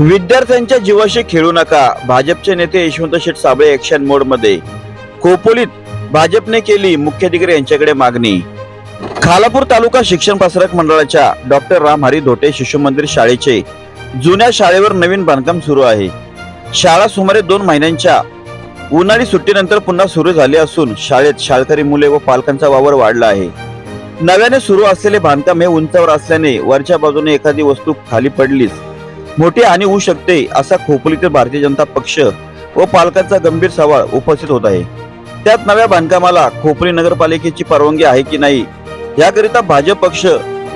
विद्यार्थ्यांच्या जीवाशी खेळू नका. भाजपचे नेते यशवंत शेठ साबळे ऍक्शन मोडमध्ये. खोपोलीत भाजपने केली मुख्याधिकारी यांच्याकडे मागणी. खालापूर तालुका शिक्षण प्रसारक मंडळाच्या डॉक्टर राम हरी धोटे शिशु मंदिर शाळेचे जुन्या शाळेवर नवीन बांधकाम सुरू आहे. शाळा सुमारे दोन महिन्यांच्या उन्हाळी सुट्टीनंतर पुन्हा सुरू झाली असून शाळेत शाळकरी मुले व पालकांचा वावर वाढला आहे. नव्याने सुरू असलेले बांधकाम हे उंचावर असल्याने वरच्या बाजूने एखादी वस्तू खाली पडलीच. मोठी हानी होऊ शकते असा खोपोलीतील भारतीय जनता पक्ष व पालकांचा गंभीर सवाल उपस्थित होत आहे. त्यात नव्या बांधकामाला खोपोली नगरपालिकेची परवानगी आहे की नाही याकरिता भाजप पक्ष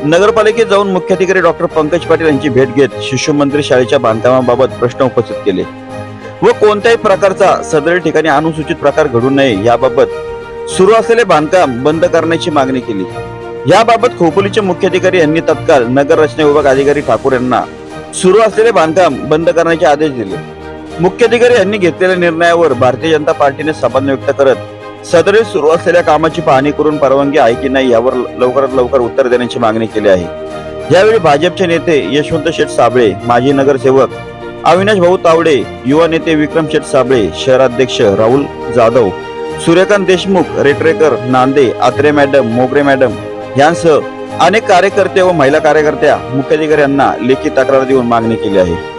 नगरपालिकेत जाऊन मुख्याधिकारी डॉक्टर पंकज पाटील यांची भेट घेत शिशुमंत्री शाळेच्या बांधकामाबाबत प्रश्न उपस्थित केले. व कोणत्याही प्रकारचा सदर ठिकाणी अनुसूचित प्रकार घडू नये याबाबत सुरू असलेले बांधकाम बंद करण्याची मागणी केली. याबाबत खोपोलीचे मुख्याधिकारी यांनी तत्काळ नगर रचना विभाग अधिकारी ठाकूर यांना सुरू असलेले बांधकाम बंद करण्याचे आदेश दिले. मुख्याधिकारी यांनी घेतलेल्या निर्णयावर भारतीय जनता पार्टीने समाधान व्यक्त करत सदरी सुरू असलेल्या कामाची पाहणी करून परवानगी आहे की नाही यावर लवकरात लवकर उत्तर देण्याची मागणी केली आहे. यावेळी भाजपचे नेते यशवंत शेठ साबळे माजी नगरसेवक अविनाश भाऊ तावडे युवा नेते विक्रम शेठ साबळे शहराध्यक्ष राहुल जाधव सूर्यकांत देशमुख रेटरेकर नांदे आत्रे मॅडम मोगरे मॅडम यांसह अनेक कार्यकर्ते व महिला कार्यकर्त्या मुख्याधिकारी यांना लेखी तक्रार देऊन मागणी केली आहे.